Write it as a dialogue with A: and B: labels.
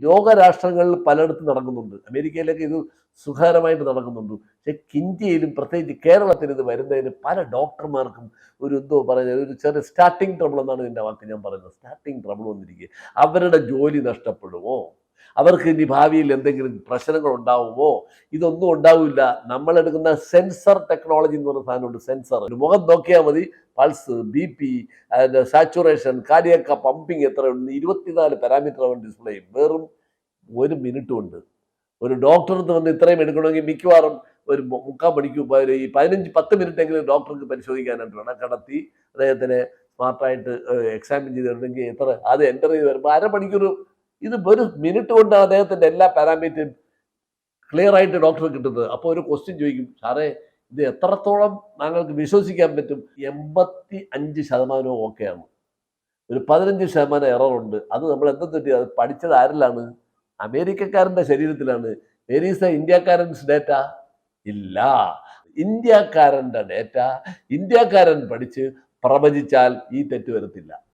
A: ലോകരാഷ്ട്രങ്ങളിൽ പലയിടത്തും നടക്കുന്നുണ്ട്. അമേരിക്കയിലൊക്കെ ഇത് സുഖകരമായിട്ട് നടക്കുന്നുണ്ട്. പക്ഷേ ഇന്ത്യയിലും പ്രത്യേകിച്ച് കേരളത്തിൽ ഇത് വരുന്നതിന് പല ഡോക്ടർമാർക്കും ഒരു എന്തോ പറയുന്നത് ഒരു ചെറിയ സ്റ്റാർട്ടിങ് ട്രബിൾ എന്നാണ് ഇതിന്റെ വാക്ക് ഞാൻ പറയുന്നത്. സ്റ്റാർട്ടിങ് ട്രബിൾ വന്നിരിക്കുക അവരുടെ ജോലി നഷ്ടപ്പെടുമോ? അവർക്ക് ഇനി ഭാവിയിൽ എന്തെങ്കിലും പ്രശ്നങ്ങൾ ഉണ്ടാവുമോ? ഇതൊന്നും ഉണ്ടാവില്ല. നമ്മൾ എടുക്കുന്ന സെൻസർ ടെക്നോളജി എന്ന് പറയുന്ന സാധനമുണ്ട് സെൻസർ മുഖം നോക്കിയാൽ മതി. പൾസ് ബി പി സാച്ചുറേഷൻ കാർഡിയക്ക പമ്പിങ് എത്രയുണ്ട് ഇരുപത്തിനാല് പാരാമീറ്റർ അവൻ ഡിസ്പ്ലേ വെറും ഒരു മിനിറ്റ് ഉണ്ട് ഒരു ഡോക്ടർ വന്ന് ഇത്രയും എടുക്കണമെങ്കിൽ മിക്കവാറും ഒരു മുക്കാൽ മണിക്കൂർ ഈ പതിനഞ്ച് പത്ത് മിനിറ്റ് എങ്കിലും ഡോക്ടർക്ക് പരിശോധിക്കാനായിട്ട് വേണം. കടത്തി അദ്ദേഹത്തിന് സ്മാർട്ടായിട്ട് എക്സാമിൻ ചെയ്തിട്ടുണ്ടെങ്കിൽ എത്ര അത് എന്റർ ചെയ്ത് വരുമ്പോൾ അരമണിക്കൂർ ഇത് ഒരു മിനിറ്റ് കൊണ്ട് അദ്ദേഹത്തിന്റെ എല്ലാ പാരാമീറ്ററും ക്ലിയർ ആയിട്ട് ഡോക്ടർ കിട്ടുന്നത്. അപ്പോൾ ഒരു ക്വസ്റ്റ്യൻ ചോദിക്കും സാറേ ഇത് എത്രത്തോളം താങ്കൾക്ക് വിശ്വസിക്കാൻ പറ്റും? എൺപത്തി അഞ്ച് ശതമാനവും ഓക്കെയാണ് ഒരു പതിനഞ്ച് ശതമാനം എററുണ്ട് അത് നമ്മൾ എന്താ തെറ്റി? അത് പഠിച്ചത് ആരിലാണ്? അമേരിക്കക്കാരന്റെ ശരീരത്തിലാണ്. വെരീസ് ഇന്ത്യക്കാരൻസ് ഡേറ്റ ഇല്ല. ഇന്ത്യക്കാരന്റെ ഡേറ്റ ഇന്ത്യക്കാരൻ പഠിച്ച് പ്രവചിച്ചാൽ ഈ തെറ്റ് വരത്തില്ല.